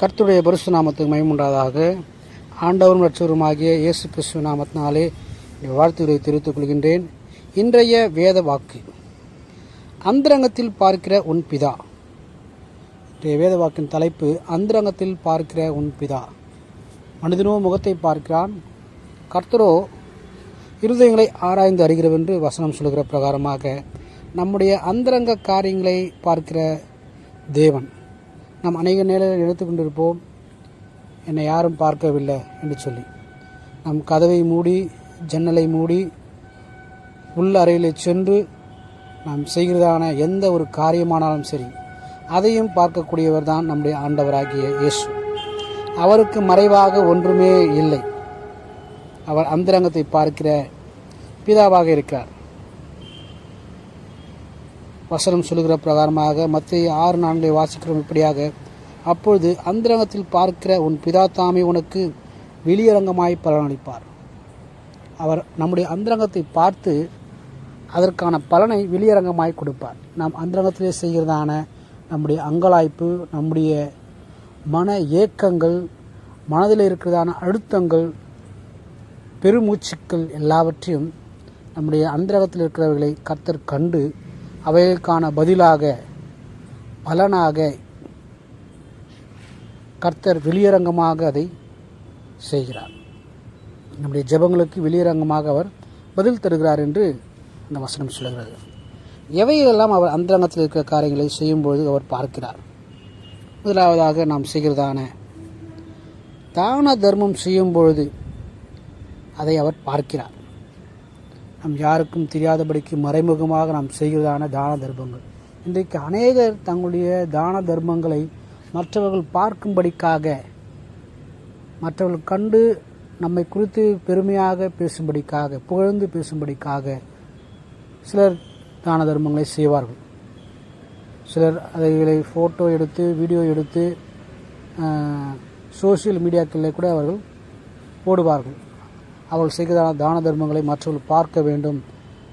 கர்த்துடைய பரிசு நாமத்துக்கு மயமுண்டாதாக ஆண்டவரும் ரட்சகருமாகிய இயேசு கிறிஸ்துவ நாமத்தினாலே இந்த வாழ்த்துக்களை தெரிவித்துக் கொள்கின்றேன். இன்றைய வேத வாக்கு. அந்தரங்கத்தில் பார்க்கிற உன் பிதா. இன்றைய வேத வாக்கின் தலைப்பு அந்தரங்கத்தில் பார்க்கிற உன் பிதா. மனிதனோ முகத்தை பார்க்கிறான். கர்த்தரோ இருதயங்களை ஆராய்ந்து அறிகிறவென்று வசனம் சொல்கிற பிரகாரமாக நம்முடைய அந்தரங்க காரியங்களை பார்க்கிற தேவன். நாம் அநேக நேரத்தில் நினைத்து கொண்டிருப்போம். என்னை யாரும் பார்க்கவில்லை என்று சொல்லி நம் கதவை மூடி ஜன்னலை மூடி உள்ள அறையில் சென்று நாம் செய்கிறதான எந்த ஒரு காரியமானாலும் சரி அதையும் பார்க்கக்கூடியவர் தான் நம்முடைய ஆண்டவராகிய இயேசு. அவருக்கு மறைவாக ஒன்றுமே இல்லை. அவர் அந்தரங்கத்தை பார்க்கிற பிதாவாக இருக்கிறார் வசனம் சொல்லுகிற பிரகாரமாக மத்திய ஆறு நான்கை வாசிக்கிறோம் இப்படியாக. அப்பொழுது அந்தரங்கத்தில் பார்க்கிற உன் பிதா தாமே உனக்கு வெளியரங்கமாய் பலனளிப்பார். அவர் நம்முடைய அந்தரங்கத்தை பார்த்து அதற்கான பலனை வெளியரங்கமாய் கொடுப்பார். நாம் அந்தரங்கத்திலே செய்கிறதான நம்முடைய அங்கலாய்ப்பு நம்முடைய மன ஏக்கங்கள் மனதில் இருக்கிறதான அழுத்தங்கள் பெருமூச்சுக்கள் எல்லாவற்றையும் நம்முடைய அந்தரகத்தில் இருக்கிறவர்களை கர்த்தர் கண்டு அவைகளுக்கான பதிலாக பலனாக கர்த்தர் வெளியரங்கமாக அதை செய்கிறார். நம்முடைய ஜெபங்களுக்கு வெளியரங்கமாக அவர் பதில் தருகிறார் என்று இந்த வசனம் சொல்கிறது. எவையெல்லாம் அவர் அந்தரங்கத்தில் இருக்கிற காரியங்களை செய்யும்பொழுது அவர் பார்க்கிறார்? முதலாவதாக நாம் செய்கிறதான தான தர்மம் செய்யும் பொழுது அதை அவர் பார்க்கிறார். நம் யாருக்கும் தெரியாதபடிக்கு மறைமுகமாக நாம் செய்கிறதான தான தர்மங்கள். இன்றைக்கு அநேகர் தங்களுடைய தான தர்மங்களை மற்றவர்கள் பார்க்கும்படிக்காக மற்றவர்கள் கண்டு நம்மை குறித்து பெருமையாக பேசும்படிக்காக புகழ்ந்து பேசும்படிக்காக சிலர் தான தர்மங்களை செய்வார்கள். சிலர் அதைகளை ஃபோட்டோ எடுத்து வீடியோ எடுத்து சோசியல் மீடியாக்களில் கூட அவர்கள் போடுவார்கள். அவள் செய்கிறதான தான தர்மங்களை மற்றவர்கள் பார்க்க வேண்டும்.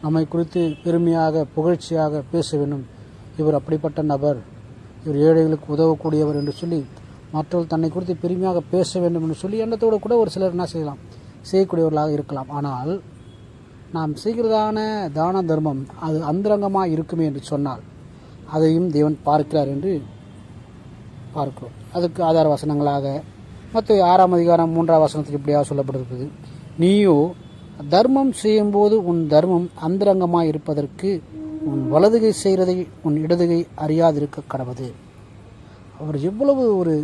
நம்மை குறித்து பெருமையாக புகழ்ச்சியாக பேச வேண்டும். இவர் அப்படிப்பட்ட நபர். இவர் ஏழைகளுக்கு உதவக்கூடியவர் என்று சொல்லி மற்றவர்கள் தன்னை குறித்து பெருமையாக பேச வேண்டும் என்று சொல்லி எண்ணத்தோடு கூட ஒரு சிலர் என்ன செய்யலாம்? செய்யக்கூடியவர்களாக இருக்கலாம். ஆனால் நாம் செய்கிறதான தான தர்மம் அது அந்தரங்கமாக இருக்குமே என்று சொன்னால் அதையும் தேவன் பார்க்கிறார் என்று பார்க்கிறோம். அதுக்கு ஆதார வசனங்களாக மற்ற ஆறாம் அதிகாரம் மூன்றாம் வசனத்தில் இப்படியாக சொல்லப்பட்டிருக்குது நீயோ தர்மம் செய்யும்போது உன் தர்மம் அந்தரங்கமாக இருப்பதற்கு உன் வலதுகை செய்கிறதை உன் இடதுகை அறியாதிருக்க கடவுது அவர் எவ்வளவு ஒரு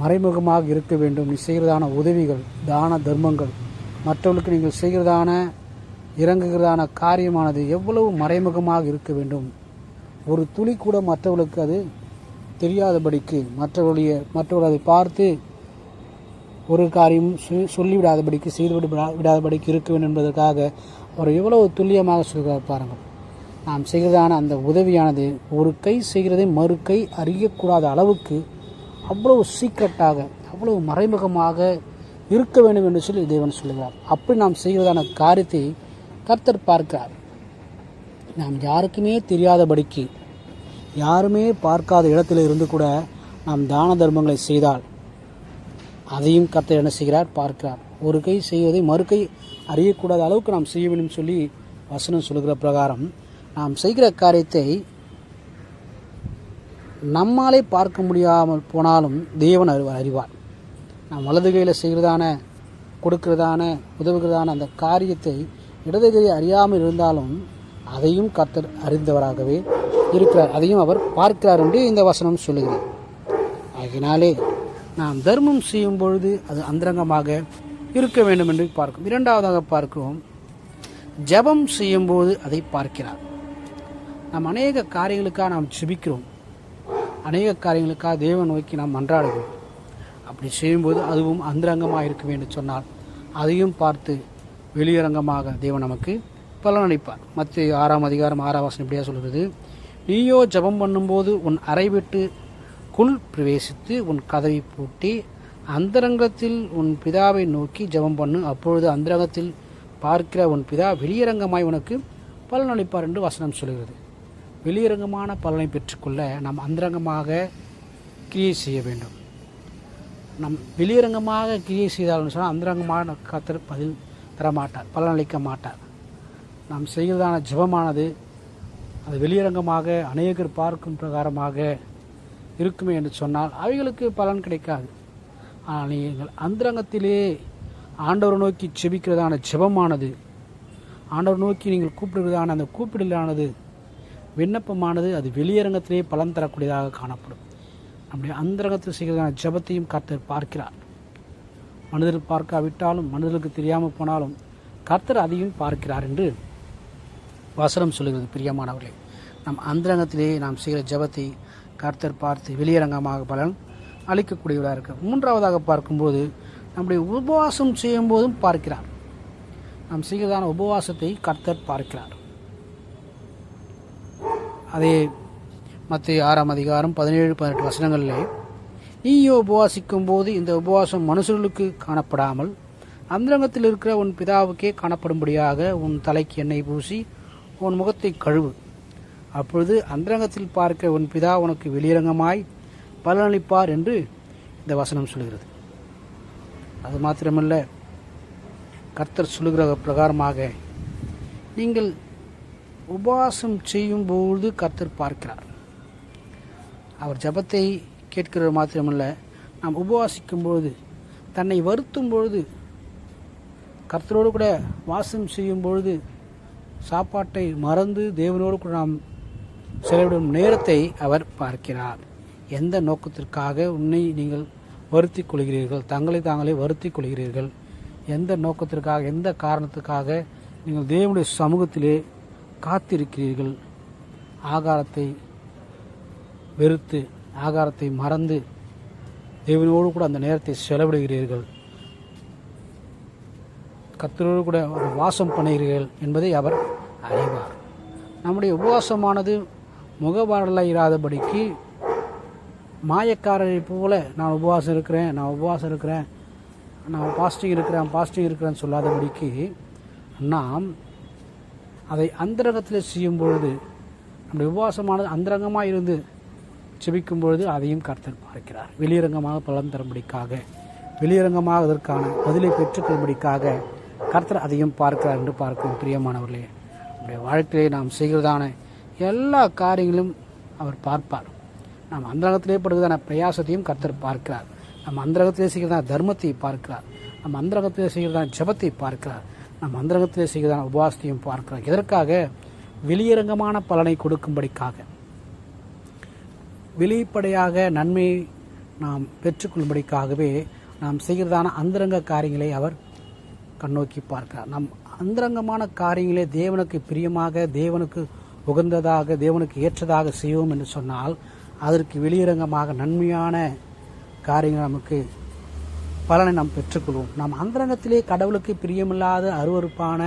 மறைமுகமாக இருக்க வேண்டும். நீ செய்கிறதான உதவிகள் தான தர்மங்கள் மற்றவர்களுக்கு நீங்கள் செய்கிறதான இறங்குகிறதான காரியமானது எவ்வளவு மறைமுகமாக இருக்க வேண்டும். ஒரு துளி கூட மற்றவர்களுக்கு அது தெரியாதபடிக்கு மற்றவர்களுடைய மற்றவர்கள் அதை பார்த்து ஒரு காரியம் சொ- சொல்லிவிடாதபடிக்கு செய்துவிட விடாதபடிக்கு இருக்க வேண்டும் என்பதற்காக அவர் எவ்வளவு துல்லியமாக சொல்கிறார் பாருங்கள். நாம் செய்கிறதான அந்த உதவியானது ஒரு கை செய்கிறதை மறு கை அறியக்கூடாத அளவுக்கு அவ்வளவு சீக்கிரட்டாக அவ்வளவு மறைமுகமாக இருக்க வேண்டும் என்று சொல்லி தேவன் சொல்லுகிறார் அப்படி நாம் செய்கிறதான காரியத்தை கர்த்தர் பார்க்கிறார். நாம் யாருக்குமே தெரியாதபடிக்கு யாருமே பார்க்காத இடத்துல இருந்து கூட நாம் தான தர்மங்களை செய்தால் அதையும் கர்த்தர் என்ன செய்கிறார்? பார்க்கிறார். ஒரு கை செய்வதை மறு கை அறியக்கூடாத அளவுக்கு நாம் செய்ய வேண்டும் சொல்லி வசனம் சொல்லுகிற பிரகாரம் நாம் செய்கிற காரியத்தை நம்மாலே பார்க்க முடியாமல் போனாலும் தேவன் அறிவார் அறிவார். நாம் வலது கையில் செய்கிறதான கொடுக்கிறதான உதவுகிறதான அந்த காரியத்தை இடது கையை அறியாமல் இருந்தாலும் அதையும் கர்த்தர் அறிந்தவராகவே இருக்கிறார். அதையும் அவர் பார்க்கிறார் என்று இந்த வசனம் சொல்லுகிறார் ஆகினாலே நாம் தர்மம் செய்யும் பொழுது அது அந்தரங்கமாக இருக்க வேண்டும் என்று பார்க்கும். இரண்டாவதாக பார்க்கிறோம் ஜெபம் செய்யும்போது அதை பார்க்கிறார். நாம் அநேக காரியங்களுக்காக நாம் ஜெபிக்கிறோம். அநேக காரியங்களுக்காக தேவன் நோக்கி நாம் மன்றாடுகிறோம் அப்படி செய்யும்போது அதுவும் அந்தரங்கமாக இருக்க வேண்டும் சொன்னால் அதையும் பார்த்து வெளியரங்கமாக தேவன் நமக்கு பலனளிப்பார். மத்திய ஆறாம் அதிகாரம் ஆறாம் வாசனம் இப்படியா சொல்கிறது நீயோ ஜெபம் பண்ணும்போது உன் அறை விட்டு குள் பிரவேசித்து உன் கதவை பூட்டி அந்தரங்கத்தில் உன் பிதாவை நோக்கி ஜெபம் பண்ணு. அப்பொழுது அந்தரங்கத்தில் பார்க்கிற உன் பிதா வெளியரங்கமாய் உனக்கு பலனளிப்பார் என்று வசனம் சொல்கிறது. வெளியரங்கமான பலனை பெற்றுக்கொள்ள நாம் அந்தரங்கமாக கிரியை செய்ய வேண்டும். நம் வெளியரங்கமாக கிரியை செய்தாலும் சொன்னால் அந்தரங்கமாக கத்தர் பதில் தரமாட்டார் பலனளிக்க மாட்டார். நாம் செய்கிறதான ஜெபமானது அது வெளியரங்கமாக அநேகர் பார்க்கும் பிரகாரமாக இருக்குமே என்று சொன்னால் அவைகளுக்கு பலன் கிடைக்காது. ஆனால் நீங்கள் அந்தரங்கத்திலே ஆண்டவர் நோக்கி செபிக்கிறதான ஜெபமானது ஆண்டவர் நோக்கி நீங்கள் கூப்பிடுவதான அந்த கூப்பிடலானது விண்ணப்பமானது அது வெளியரங்கத்திலே பலன் தரக்கூடியதாக காணப்படும். நம்முடைய அந்தரங்கத்தில் செய்கிறதான ஜெபத்தையும் கர்த்தர் பார்க்கிறார். மனிதர் பார்க்காவிட்டாலும் மனிதர்களுக்கு தெரியாமல் போனாலும் கர்த்தர் அதையும் பார்க்கிறார் என்று வசனம் சொல்லுகிறது. பிரியமானவர்களே நம் அந்தரங்கத்திலே நாம் செய்கிற ஜெபத்தை கர்த்தர் பார்த்து வெளியரங்கமாக பலன் அளிக்கக்கூடியவராக இருக்கிறார் மூன்றாவதாக பார்க்கும்போது நம்முடைய உபவாசம் செய்யும் போதும் பார்க்கிறார். நாம் செய்கிறதான உபவாசத்தை கர்த்தர் பார்க்கிறார். அதே மத்திய ஆறாம் அதிகாரம் பதினேழு பதினெட்டு வசனங்களிலே நீயோ உபவாசிக்கும் போது இந்த உபவாசம் மனுஷர்களுக்கு காணப்படாமல் அந்தரங்கத்தில் இருக்கிற உன் பிதாவுக்கே காணப்படும்படியாக உன் தலைக்கு எண்ணெய் பூசி உன் முகத்தை கழுவு. அப்பொழுது அந்தரங்கத்தில் பார்க்க உன் பிதா உனக்கு வெளியரங்கமாய் பலனளிப்பார் என்று இந்த வசனம் சொல்கிறது. அது மாத்திரமல்ல கர்த்தர் சொல்லுகிற பிரகாரமாக நீங்கள் உபவாசம் செய்யும்போது கர்த்தர் பார்க்கிறார். அவர் ஜபத்தை கேட்கிறது மாத்திரமல்ல நாம் உபவாசிக்கும் பொழுது தன்னை வருத்தும் பொழுது கர்த்தரோடு கூட வாசம் செய்யும் பொழுது சாப்பாட்டை மறந்து தேவனோடு கூட நாம் செலவிடும் நேரத்தை அவர் பார்க்கிறார். எந்த நோக்கத்திற்காக உன்னை நீங்கள் வருத்தி கொள்கிறீர்கள்? தங்களை தாங்களே வருத்தி கொள்கிறீர்கள். எந்த நோக்கத்திற்காக எந்த காரணத்துக்காக நீங்கள் தேவனுடைய சமூகத்திலே காத்திருக்கிறீர்கள்? ஆகாரத்தை வெறுத்து ஆகாரத்தை மறந்து தேவனோடு கூட அந்த நேரத்தை செலவிடுகிறீர்கள். கத்தரோடு கூட வாசம் பண்ணுகிறீர்கள் என்பதை அவர் அறிவார். நம்முடைய உபவாசமானது முகபாடலாக இராதபடிக்கு மாயக்காரரை போல நான் உபவாசம் இருக்கிறேன் நான் உபவாசம் இருக்கிறேன் நான் பாஸ்டிங் இருக்கிறேன் பாஸ்டிங் இருக்கிறேன்னு சொல்லாதபடிக்கு நாம் அதை அந்தரங்கத்தில் செய்யும் பொழுது நம்முடைய உபவாசமானது அந்தரங்கமாக இருந்து செபிக்கும் பொழுது அதையும் கர்த்தர் பார்க்கிறார். வெளியரங்கமாக பலன் தரும்படிக்காக வெளியரங்கமாக அதற்கான பதிலை பெற்றுக்கொள்ளும்படிக்காக கர்த்தர் அதையும் பார்க்கிறார் என்று பார்க்கும் பிரியமானவர்களே நம்முடைய வாழ்க்கையை நாம் செய்கிறதான எல்லா காரியங்களும் அவர் பார்ப்பார். நாம் அந்தரகத்திலே படுவதான பிரயாசத்தையும் கர்த்தர் பார்க்கிறார். நம் அந்தரகத்திலே செய்கிறதான தர்மத்தை பார்க்கிறார். நம் அந்தரகத்திலே செய்கிறதான ஜபத்தை பார்க்கிறார். நம் அந்தரகத்திலே செய்கிறதான உபவாசத்தையும் பார்க்கிறார். எதற்காக? வெளியரங்கமான பலனை கொடுக்கும்படிக்காக. வெளிப்படையாக நன்மையை நாம் பெற்றுக்கொள்ளும்படிக்காகவே நாம் செய்கிறதான அந்தரங்க காரியங்களை அவர் கண்ணோக்கி பார்க்கிறார். நம் அந்தரங்கமான காரியங்களே தேவனுக்கு பிரியமாக தேவனுக்கு உகந்ததாக தேவனுக்கு ஏற்றதாக செய்வோம் என்று சொன்னால் அதற்கு வெளியரங்கமாக நன்மையான காரியங்கள் நமக்கு பலனை நாம் பெற்றுக்கொள்வோம். நாம் அந்தரங்கத்திலே கடவுளுக்கு பிரியமில்லாத அருவறுப்பான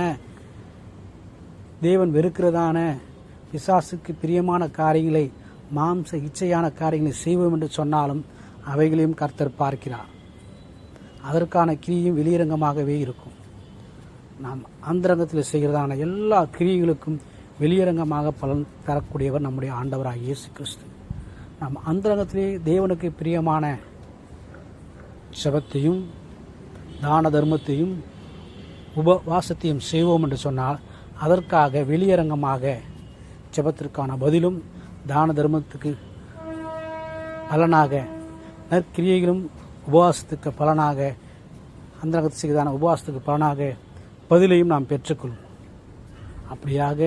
தேவன் வெறுக்கிறதான பிசாசுக்கு பிரியமான காரியங்களை மாம்ச இச்சையான காரியங்களை செய்வோம் என்று சொன்னாலும் அவைகளையும் கர்த்தர் பார்க்கிறார். அதற்கான கிரியும் வெளியரங்கமாகவே இருக்கும். நாம் அந்தரங்கத்தில் செய்கிறதான எல்லா கிரியைகளுக்கும் வெளியரங்கமாக பலன் தரக்கூடியவர் நம்முடைய ஆண்டவராக இயேசு கிறிஸ்து நாம் அந்தரங்கத்திலே தேவனுக்கு பிரியமான ஜபத்தையும் தான தர்மத்தையும் உபவாசத்தையும் செய்வோம் என்று சொன்னால் அதற்காக வெளியரங்கமாக ஜபத்திற்கான பதிலும் தான தர்மத்துக்கு பலனாக நற்கிரியைகளும் உபவாசத்துக்கு பலனாக அந்தரங்கத்துக்கு செய்தான உபவாசத்துக்கு பலனாக பதிலையும் நாம் பெற்றுக்கொள்வோம். அப்படியாக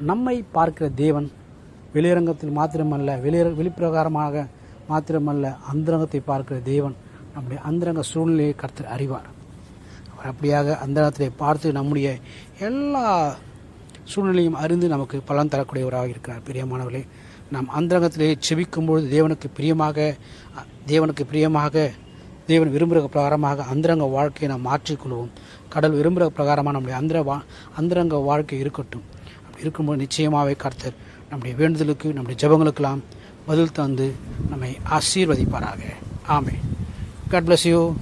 நம்மை பார்க்கிற தேவன் வெளியரங்கத்தில் மாத்திரமல்ல வெளிய வெளிப்பிரகாரமாக மாத்திரமல்ல அந்தரங்கத்தை பார்க்கிற தேவன் நம்முடைய அந்தரங்க சூழ்நிலையை கருத்து அறிவார். அவர் அப்படியாக அந்தரங்கத்திலே பார்த்து நம்முடைய எல்லா சூழ்நிலையும் அறிந்து நமக்கு பலன் தரக்கூடியவராக இருக்கிறார். பிரியமானவர்களே நாம் அந்தரங்கத்திலே செபிக்கும்பொழுது தேவனுக்கு பிரியமாக தேவனுக்கு பிரியமாக தேவன் விரும்புகிற பிரகாரமாக அந்தரங்க வாழ்க்கையை நாம் மாற்றிக்கொள்வோம். கடல் விரும்புகிற பிரகாரமாக நம்முடைய அந்தர வா அந்தரங்க வாழ்க்கை இருக்கட்டும். இருக்கும்போது நிச்சயமாகவே கர்த்தர் நம்முடைய வேண்டுதலுக்கு நம்முடைய ஜெபங்களுக்கெல்லாம் பதில் தந்து நம்மை ஆசீர்வதிப்பாராக. ஆமே காட் பிளஸ் யூ